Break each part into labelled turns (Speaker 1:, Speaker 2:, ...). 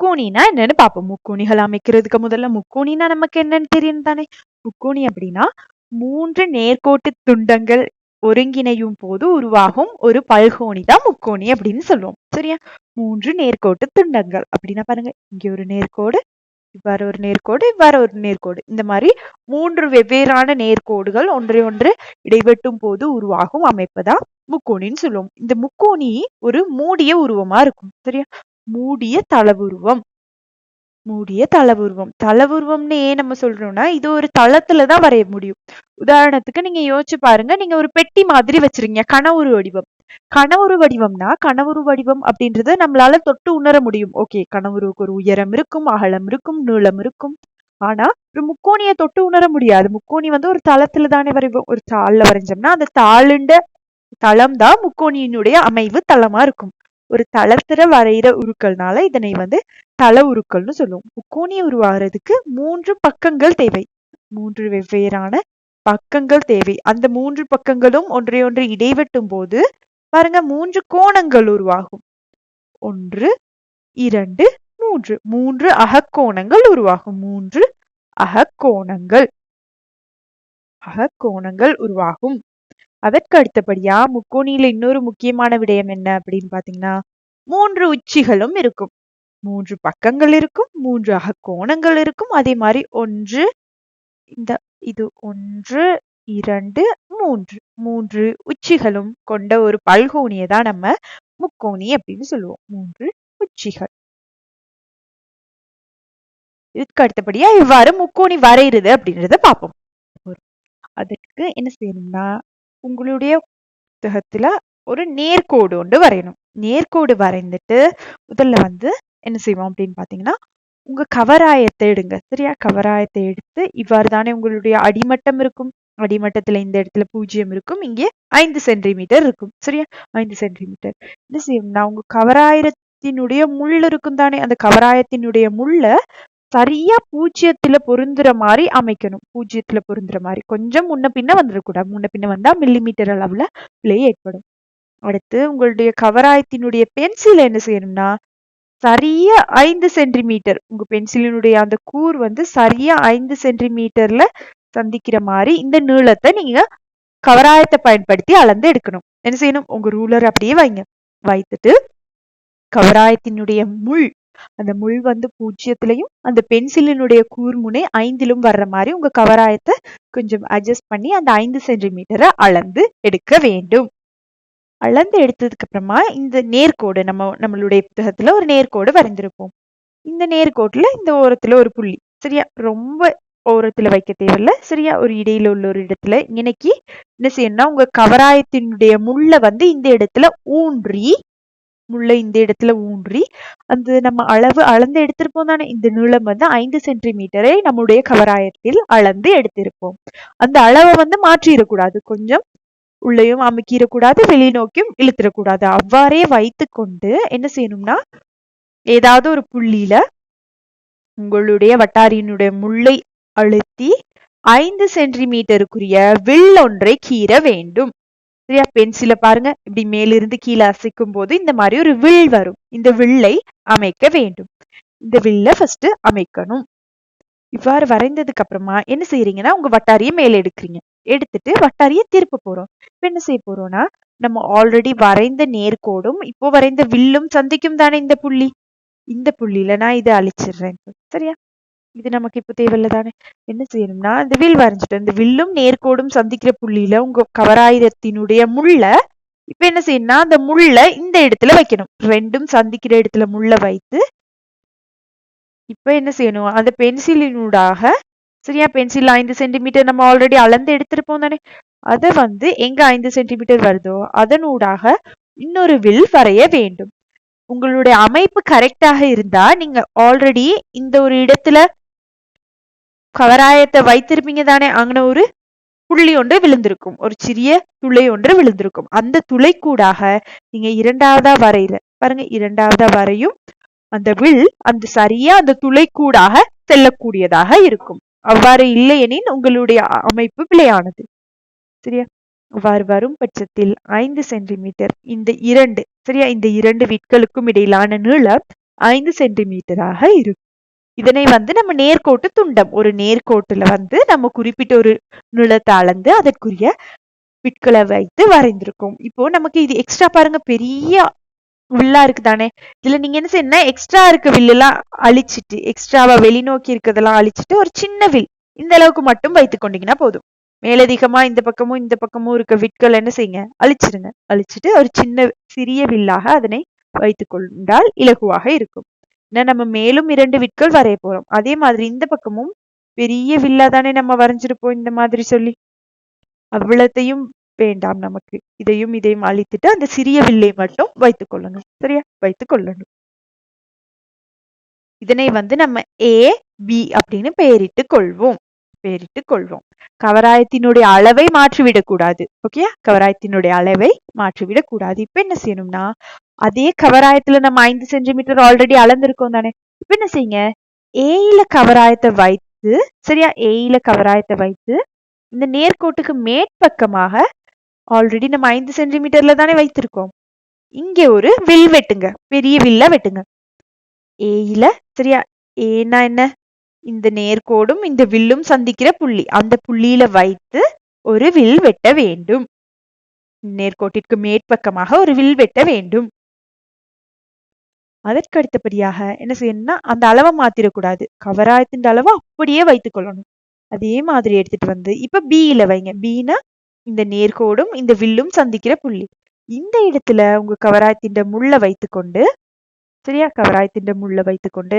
Speaker 1: முக்கோணினா என்னன்னு பார்ப்போம். முக்கோணிகள் அமைக்கிறதுக்கு முதல்ல முக்கோணினா நமக்கு என்னன்னு தெரியும் தானே? முக்கோணி அப்படின்னா மூன்று நேர்கோட்டு துண்டங்கள் ஒருங்கிணையும் போது உருவாகும் ஒரு பல்கோணி தான் முக்கோணி அப்படின்னு சொல்லுவோம். சரியா? மூன்று நேர்கோட்டு துண்டங்கள் அப்படின்னா பாருங்க. இங்க ஒரு நேர்கோடு இவ்வாறு ஒரு நேர்கோடு இவ்வாறு ஒரு நேர்கோடு. இந்த மாதிரி மூன்று வெவ்வேறான நேர்கோடுகள் ஒன்றை ஒன்று இடைவெட்டும் போது உருவாகும் அமைப்பதான் முக்கோணின்னு சொல்லுவோம். இந்த முக்கோணி ஒரு மூடிய உருவமா இருக்கும். சரியா? மூடிய தளவுருவம். மூடிய தளவுருவம். தளவுருவம்னு ஏன் நம்ம சொல்றோம்னா இது ஒரு தளத்துல தான் வரைய முடியும். உதாரணத்துக்கு நீங்க யோசிச்சு பாருங்க நீங்க ஒரு பெட்டி மாதிரி வச்சிருக்கீங்க கனவுரு வடிவம். கனவுரு வடிவம்னா கனவுரு வடிவம் அப்படின்றத நம்மளால தொட்டு உணர முடியும். ஓகே கனவுருக்கு ஒரு உயரம் இருக்கும் அகலம் இருக்கும் நீளம் இருக்கும். ஆனா ஒரு முக்கோணிய தொட்டு உணர முடியாது. முக்கோணி வந்து ஒரு தளத்துல தானே வரைவோம் ஒரு தாள்ல வரைஞ்சோம்னா அந்த தாளுண்ட தளம் தான் முக்கோணியினுடைய அமைவு தளமா இருக்கும். ஒரு தளத்துல வரைகிற உருக்கள்னால இதனை வந்து தள உருக்கள்னு சொல்லுவோம். முக்கோணி உருவாகிறதுக்கு மூன்று பக்கங்கள் தேவை. மூன்று வெவ்வேறான பக்கங்கள் தேவை. அந்த மூன்று பக்கங்களும் ஒன்றை ஒன்று இடைவெட்டும் போது பாருங்க மூன்று கோணங்கள் உருவாகும். ஒன்று இரண்டு மூன்று. மூன்று அகக்கோணங்கள் உருவாகும். மூன்று அகக்கோணங்கள். அகக்கோணங்கள் உருவாகும். அதற்கு அடுத்தபடியா முக்கோணியில இன்னொரு முக்கியமான விடயம் என்ன அப்படின்னு பாத்தீங்கன்னா மூன்று உச்சிகளும் இருக்கும். மூன்று பக்கங்கள் இருக்கும் மூன்று அகக்கோணங்கள் இருக்கும். அதே மாதிரி ஒன்று இந்த இது ஒன்று இரண்டு மூன்று. மூன்று உச்சிகளும் கொண்ட ஒரு பல்கோணியை தான் நம்ம முக்கோணி அப்படின்னு சொல்லுவோம். மூன்று உச்சிகள். இதுக்கு அடுத்தபடியா இவ்வாறு முக்கோணி வரைகிறது அப்படின்றத பார்ப்போம். அதுக்கு என்ன செய்யணும்னா உங்களுடைய புத்தகத்துல ஒரு நேர்கோடு ஒன்று வரையணும். நேர்கோடு வரைந்துட்டு முதல்ல வந்து என்ன செய்வோம் அப்படின்னு பாத்தீங்கன்னா உங்க கவராயத்தை எடுங்க. சரியா? கவராயத்தை எடுத்து இவ்வாறு தானே உங்களுடைய அடிமட்டம் இருக்கும். அடிமட்டத்துல இந்த இடத்துல பூஜ்ஜியம் இருக்கும். இங்கே ஐந்து சென்டிமீட்டர் இருக்கும். சரியா? ஐந்து சென்டிமீட்டர். என்ன செய்யணும்னா உங்க கவராயத்தினுடைய முள் இருக்கும் தானே. அந்த கவராயத்தினுடைய முள்ள சரியா பூஜ்ஜியத்துல பொருந்துற மாதிரி அமைக்கணும். பூஜ்ஜியத்துல பொருந்துற மாதிரி. கொஞ்சம் முன்ன பின்ன வந்துடக்கூடாது. முன்ன பின்ன வந்தா மில்லிமீட்டர் அளவுல பிழை ஏற்படும். அடுத்து உங்களுடைய கவராயத்தினுடைய பென்சில் என்ன செய்யணும்னா சரியா ஐந்து சென்டிமீட்டர் உங்க பென்சிலினுடைய அந்த கூர் வந்து சரியா ஐந்து சென்டிமீட்டர்ல சந்திக்கிற மாதிரி இந்த நீளத்தை நீங்க கவராயத்தை பயன்படுத்தி அளந்து எடுக்கணும். என்ன செய்யணும்? உங்க ரூலர் அப்படியே வைங்க. வைத்துட்டு கவராயத்தினுடைய முள் அந்த முள் வந்து பூஜ்ஜியத்திலையும் அந்த பென்சிலினுடைய கூர்முனை ஐந்திலும் வர்ற மாதிரி உங்க கவராயத்தை கொஞ்சம் அட்ஜஸ்ட் பண்ணி அந்த ஐந்து சென்டிமீட்டரை அளந்து எடுக்க வேண்டும். அளந்து எடுத்ததுக்கு அப்புறமா இந்த நேர்கோடு நம்ம நம்மளுடைய புத்தகத்துல ஒரு நேர்கோடு வரைந்திருப்போம். இந்த நேர்கோட்டுல இந்த ஓரத்துல ஒரு புள்ளி. சரியா? ரொம்ப ஓரத்துல வைக்க தேவையில்ல. சரியா? ஒரு இடையில உள்ள ஒரு இடத்துல இன்னைக்கு என்ன செய்யணும்னா உங்க கவராயத்தினுடைய முள்ள வந்து இந்த இடத்துல ஊன்றி முள்ள இந்த இடத்துல ஊன்றி அந்த நம்ம அளவு அளந்து எடுத்திருப்போம் தானே? இந்த நீளம் வந்து ஐந்து சென்டிமீட்டரை நம்முடைய கவராயத்தில் அளந்து எடுத்திருப்போம். அந்த அளவை வந்து மாற்றிடக்கூடாது. கொஞ்சம் உள்ளேயும் அமுக்கிடக்கூடாது வெளிநோக்கியும் இழுத்துடக்கூடாது. அவ்வாறே வைத்து கொண்டு என்ன செய்யணும்னா ஏதாவது ஒரு புள்ளியில உங்களுடைய வட்டாரியினுடைய முள்ளை அழுத்தி ஐந்து சென்டிமீட்டருக்குரிய வில் ஒன்றை கீற வேண்டும். சரியா பென்சில பாருங்க. இப்படி மேலிருந்து கீழே அசைக்கும் போது இந்த மாதிரி ஒரு வில் வரும். இந்த வில்லை அமைக்க வேண்டும். இந்த வில்ல ஃபர்ஸ்ட் அமைக்கணும். இவ்வாறு வரைந்ததுக்கு அப்புறமா என்ன செய்யறீங்கன்னா உங்க வட்டாரியை மேல எடுக்கிறீங்க. எடுத்துட்டு வட்டாரியை திருப்ப போறோம். இப்ப என்ன செய்ய போறோம்னா நம்ம ஆல்ரெடி வரைந்த நேர்கோடும் இப்போ வரைந்த வில்லும் சந்திக்கும் தானே இந்த புள்ளி? இந்த புள்ளியில நான் இதை அழிச்சிடுறேன். சரியா? இது நமக்கு இப்போ தேவையில்ல தானே என்ன செய்யணும்னா இந்த வில் வரைஞ்சிட்டேன் இந்த வில்லும் நேர்கோடும் சந்திக்கிற புள்ளியில உங்க கவராயுதத்தினுடைய முள்ள இப்ப என்ன செய்யணும்னா அந்த முள்ள இந்த இடத்துல வைக்கணும். ரெண்டும் சந்திக்கிற இடத்துல முள்ள வைத்து இப்ப என்ன செய்யணும்? அந்த பென்சிலினூடாக சரியா? பென்சில் ஐந்து சென்டிமீட்டர் நம்ம ஆல்ரெடி அளந்து எடுத்திருப்போம் தானே? அதை வந்து எங்க ஐந்து சென்டிமீட்டர் வருதோ அதனூடாக இன்னொரு வில் வரைய வேண்டும். உங்களுடைய அமைப்பு கரெக்டாக இருந்தா நீங்க ஆல்ரெடி இந்த ஒரு இடத்துல கவராயத்தை வைத்திருப்பீங்க தானே? அங்கே ஒரு புள்ளி ஒன்று விழுந்திருக்கும். ஒரு சிறிய துளை ஒன்று விழுந்திருக்கும். அந்த துளை கூடாக நீங்க இரண்டாவதா வரையில பாருங்க இரண்டாவதா வரையும் அந்த வில் அந்த சரியா அந்த துளை கூடாக செல்லக்கூடியதாக இருக்கும். அவ்வாறு இல்லையெனின் உங்களுடைய அமைப்பு பிழையானது சரியா? அவ்வாறு வரும் பட்சத்தில் ஐந்து சென்டிமீட்டர் இந்த இரண்டு சரியா? இந்த இரண்டு விட்களுக்கும் இடையிலான நீளம் ஐந்து சென்டிமீட்டராக இருக்கும். இதனை வந்து நம்ம நேர்கோட்டு துண்டம். ஒரு நேர்கோட்டுல வந்து நம்ம குறிப்பிட்ட ஒரு நிலத்தை அளந்து அதற்குரிய விட்களை வைத்து வரைந்திருக்கோம். இப்போ நமக்கு இது எக்ஸ்ட்ரா பாருங்க பெரிய வில்லா இருக்கு தானே இதுல நீங்க என்ன செய்யணும் எக்ஸ்ட்ரா இருக்க வில்லெல்லாம் அழிச்சிட்டு எக்ஸ்ட்ராவா வெளிநோக்கி இருக்கிறதெல்லாம் அழிச்சிட்டு ஒரு சின்ன வில் இந்த அளவுக்கு மட்டும் வைத்து கொண்டீங்கன்னா போதும். மேலதிகமா இந்த பக்கமும் இந்த பக்கமும் இருக்க விட்கள் என்ன செய்யுங்க? அழிச்சிருங்க. அழிச்சிட்டு ஒரு சின்ன சிறிய வில்லாக அதனை வைத்துக் கொண்டால் இலகுவாக இருக்கும். ஏன்னா நம்ம மேலும் இரண்டு விட்கள் வரைய போறோம். அதே மாதிரி இந்த பக்கமும் பெரிய வில்லா தானே நம்ம வரைஞ்சிருப்போம் இந்த மாதிரி சொல்லி. அவ்வளத்தையும் வேண்டாம் நமக்கு. இதையும் இதையும் அழித்துட்டு அந்த சிறிய வில்லை மட்டும் வைத்துக் கொள்ளணும். சரியா? வைத்துக் கொள்ளணும். இதனை வந்து நம்ம ஏ பி அப்படின்னு பெயரிட்டு கொள்வோம். பெயரிட்டு கொள்வோம். கவராயத்தினுடைய அளவை மாற்றிவிடக் கூடாது ஓகே கவராயத்தினுடைய அளவை மாற்றிவிடக் கூடாது இப்ப என்ன செய்யணும்னா அதே கவராயத்துல நம்ம ஐந்து சென்டிமீட்டர் ஆல்ரெடி அளந்திருக்கோம் தானே. இப்ப என்ன செய்யுங்க? ஏயில கவராயத்தை வைத்து சரியா? ஏயில கவராயத்தை வைத்து இந்த நேர்கோட்டுக்கு மேற்பக்கமாக ஆல்ரெடி நம்ம ஐந்து சென்டிமீட்டர்ல தானே வைத்திருக்கோம். இங்க ஒரு வில் வெட்டுங்க. பெரிய வில்ல வெட்டுங்க. ஏயில சரியா? ஏன்னா என்ன? இந்த நேர்கோடும் இந்த வில்லும் சந்திக்கிற புள்ளி. அந்த புள்ளியில வைத்து ஒரு வில் வெட்ட வேண்டும். நேர்கோட்டிற்கு மேற்பக்கமாக ஒரு வில் வெட்ட வேண்டும். அதற்கு அடுத்தபடியாக என்ன செய்யணும்னா அந்த அளவை மாத்திரக்கூடாது. கவராயத்தின் அளவை அப்படியே வைத்துக் கொள்ளணும் அதே மாதிரி எடுத்துட்டு வந்து இப்ப பியில வைங்க. பீனா இந்த நேர்கோடும் இந்த வில்லும் சந்திக்கிற புள்ளி. இந்த இடத்துல உங்க கவராயத்தின் முள்ள வைத்துக்கொண்டு சரியா? கவராயத்தின் முள்ள வைத்துக்கொண்டு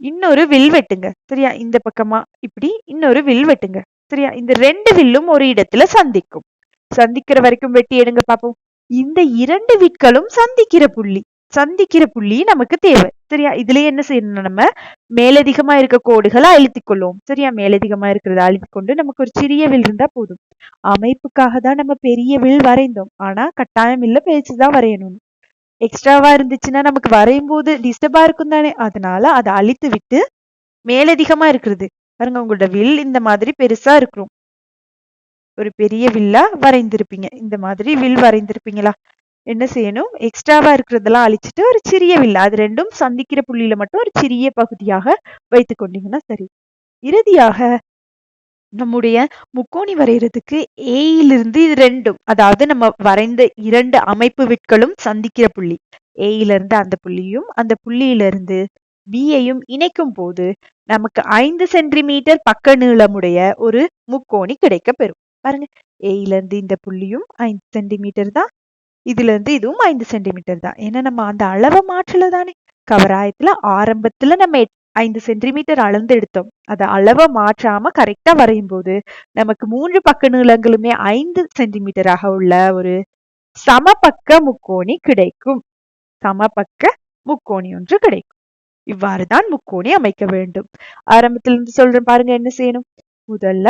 Speaker 1: இன்னொரு வில் வெட்டுங்க. சரியா? இந்த பக்கமா இப்படி இன்னொரு வில் வெட்டுங்க. சரியா? இந்த ரெண்டு வில்லும் ஒரு இடத்துல சந்திக்கும். சந்திக்கிற வரைக்கும் வெட்டி எடுங்க பாப்போம். இந்த இரண்டு விற்களும் சந்திக்கிற புள்ளி. சந்திக்கிற புள்ளி நமக்கு தேவை. சரியா? இதுலயே என்ன செய்யணும் நம்ம மேலதிகமா இருக்க கோடுகளை அழுத்திக் கொள்ளுவோம் சரியா? மேலதிகமா இருக்கிறத அழுத்தி கொண்டு நமக்கு ஒரு சிறிய வில் இருந்தா போதும். அமைப்புக்காக தான் நம்ம பெரிய வில் வரைந்தோம். ஆனா கட்டாயம் இல்ல பேச்சுதான் வரையணும் எக்ஸ்ட்ராவா இருந்துச்சுன்னா நமக்கு வரையும் போது டிஸ்டர்பா இருக்கும் தானே? அதனால அதை அழித்து விட்டு மேலதிகமா இருக்கிறது. பாருங்க உங்களோட வில் இந்த மாதிரி பெருசா இருக்கும். ஒரு பெரிய வில்லா வரைந்திருப்பீங்க. இந்த மாதிரி வில் வரைந்திருப்பீங்களா? என்ன செய்யணும்? எக்ஸ்ட்ராவா இருக்கிறதெல்லாம் அழிச்சிட்டு ஒரு சிறிய வில்லா அது ரெண்டும் சந்திக்கிற புள்ளியில மட்டும் ஒரு சிறிய பகுதியாக வைத்து கொண்டீங்கன்னா சரி. இறுதியாக நம்முடைய முக்கோணி வரைகிறதுக்கு ஏயிலிருந்து இது ரெண்டும் அதாவது நம்ம வரைந்த இரண்டு அமைப்பு விட்களும் சந்திக்கிற புள்ளி. ஏயிலிருந்து அந்த புள்ளியும் அந்த புள்ளியிலிருந்து பியையும் இணைக்கும் போது நமக்கு ஐந்து சென்டிமீட்டர் பக்க நீளமுடைய ஒரு முக்கோணி கிடைக்க பெறும் பாருங்க ஏயிலிருந்து இந்த புள்ளியும் ஐந்து சென்டிமீட்டர் தான் இதுல இருந்து இதுவும் ஐந்து சென்டிமீட்டர் தான். ஏன்னா நம்ம அந்த அளவை மாற்றல தானே. கவராயத்துல ஆரம்பத்துல நம்ம ஐந்து சென்டிமீட்டர் அளந்து எடுத்தோம். அதை அளவை மாற்றாம கரெக்டா வரையும் போது நமக்கு மூன்று பக்க நீளங்களுமே ஐந்து சென்டிமீட்டராக உள்ள ஒரு சமபக்க முக்கோணி கிடைக்கும். சமபக்க முக்கோணி ஒன்று கிடைக்கும். இவ்வாறுதான் முக்கோணி அமைக்க வேண்டும். ஆரம்பத்துல இருந்து சொல்றேன் பாருங்க என்ன செய்யணும்? முதல்ல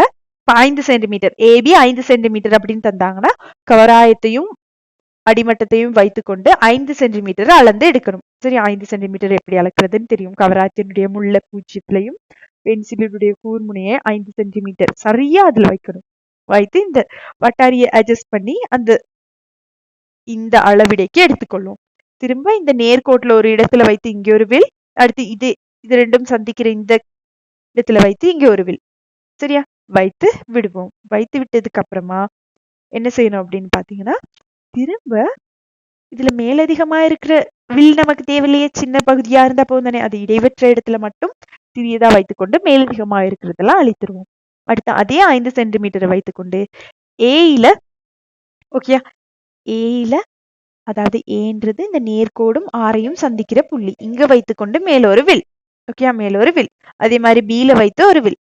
Speaker 1: ஐந்து சென்டிமீட்டர் ஏபி ஐந்து சென்டிமீட்டர் அப்படின்னு தந்தாங்கன்னா கவராயத்தையும் அடிமட்டத்தையும் வைத்துக்கொண்டு ஐந்து சென்டிமீட்டர் அளந்து எடுக்கணும். சரி ஐந்து சென்டிமீட்டர் எப்படி அளக்குறதுன்னு தெரியும். கவராத்தினுடைய முள்ள பூச்சியத்திலையும் பென்சிலினுடைய கூர்முனையை ஐந்து சென்டிமீட்டர் சரியா அதுல வைக்கணும். வைத்து இந்த வட்டாரியை அட்ஜஸ்ட் பண்ணி அந்த இந்த அளவிடைக்கு எடுத்துக்கொள்ளும் திரும்ப இந்த நேர்கோட்டில் ஒரு இடத்துல வைத்து இங்க ஒரு வில் அடுத்து இது இது ரெண்டும் சந்திக்கிற இந்த இடத்துல வைத்து இங்க ஒரு வில். சரியா? வைத்து விடுவோம். வைத்து விட்டதுக்கு அப்புறமா என்ன செய்யணும் அப்படின்னு பார்த்தீங்கன்னா திரும்ப இதுல மேலதிகமா இருக்கிற வில் நமக்கு தேவையில்லையே சின்ன பகுதியா இருந்தா போதும் தானே அது இடைவெற்ற இடத்துல மட்டும் சிறியதா வைத்துக்கொண்டு மேலதிகமா இருக்கிறதெல்லாம் அழித்துருவோம். அடுத்து அதே ஐந்து சென்டிமீட்டரை வைத்துக்கொண்டு ஏயில ஓகேயா ஏயில அதாவது ஏன்றது இந்த நேர்கோடும் ஆரையும் சந்திக்கிற புள்ளி. இங்க வைத்துக்கொண்டு மேலொரு வில் ஓகேயா மேலொரு வில். அதே மாதிரி பீல வைத்து ஒரு வில்.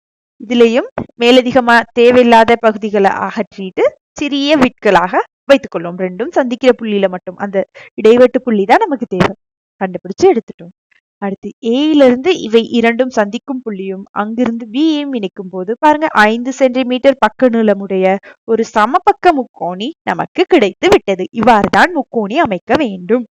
Speaker 1: இதுலயும் மேலதிகமா தேவையில்லாத பகுதிகளை அகற்றிட்டு சிறிய விட்களாக வைத்துக் கொள்ளும் ரெண்டும் சந்திக்கிற புள்ளியில மட்டும். அந்த இடைவெட்டு புள்ளி தான் நமக்கு தேவை. கண்டுபிடிச்சு எடுத்துட்டோம். அடுத்து ஏல இருந்து இவை இரண்டும் சந்திக்கும் புள்ளியும் அங்கிருந்து பியையும் இணைக்கும் போது பாருங்க ஐந்து சென்டிமீட்டர் பக்க நீளமுடைய ஒரு சமபக்க முக்கோணி நமக்கு கிடைத்து விட்டது. இவ்வாறுதான் முக்கோணி அமைக்க வேண்டும்.